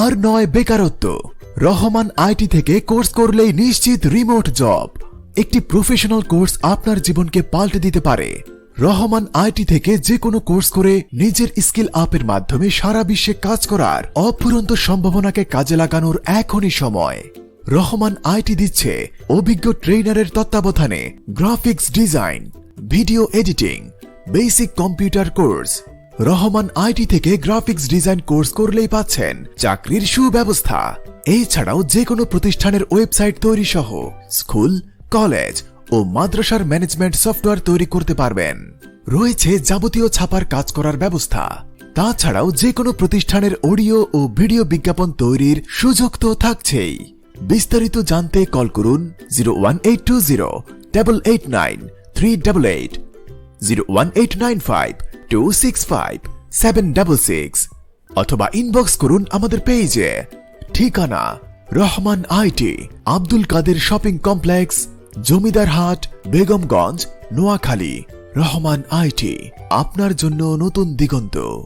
আর নয় বেকারত্ব। রহমান আইটি থেকে কোর্স করলেই নিশ্চিত রিমোট জব। একটি প্রফেশনাল কোর্স আপনার জীবনকে পাল্টে দিতে পারে। রহমান আইটি থেকে যে কোনো কোর্স করে নিজের স্কিল আপের মাধ্যমে সারা বিশ্বে কাজ করার অফুরন্ত সম্ভাবনাকে কাজে লাগানোর এখনই সময়। রহমান আইটি দিচ্ছে অভিজ্ঞ ট্রেনারের তত্ত্বাবধানে graphics design, video editing, basic computer course Rahman IT থেকে গ্রাফিক্স ডিজাইন কোর্স করলেই পাচ্ছেন চাকরির সুব্যবস্থা। এছাড়াও যে কোনো প্রতিষ্ঠানের ওয়েবসাইট তৈরি সহ স্কুল, কলেজ ও মাদ্রাসার ম্যানেজমেন্ট সফটওয়্যার তৈরি করতে পারবেন। রয়েছে যাবতীয় ছাপার কাজ করার ব্যবস্থা। তাছাড়াও যে কোনো প্রতিষ্ঠানের অডিও ও ভিডিও বিজ্ঞাপন তৈরির সুযোগ তো থাকছেই। বিস্তারিত জানতে কল করুন zero one eight two zero double eight nine three double eight. Zero one eight nine five two six five seven double six অথবা ইনবক্স করুন আমাদের পেজে ঠিকানা, Rahman IT Abdul Kader shopping complex Jamidar Hat, Begumganj, Noakhali. Rahman IT আপনার জন্য নতুন দিগন্ত।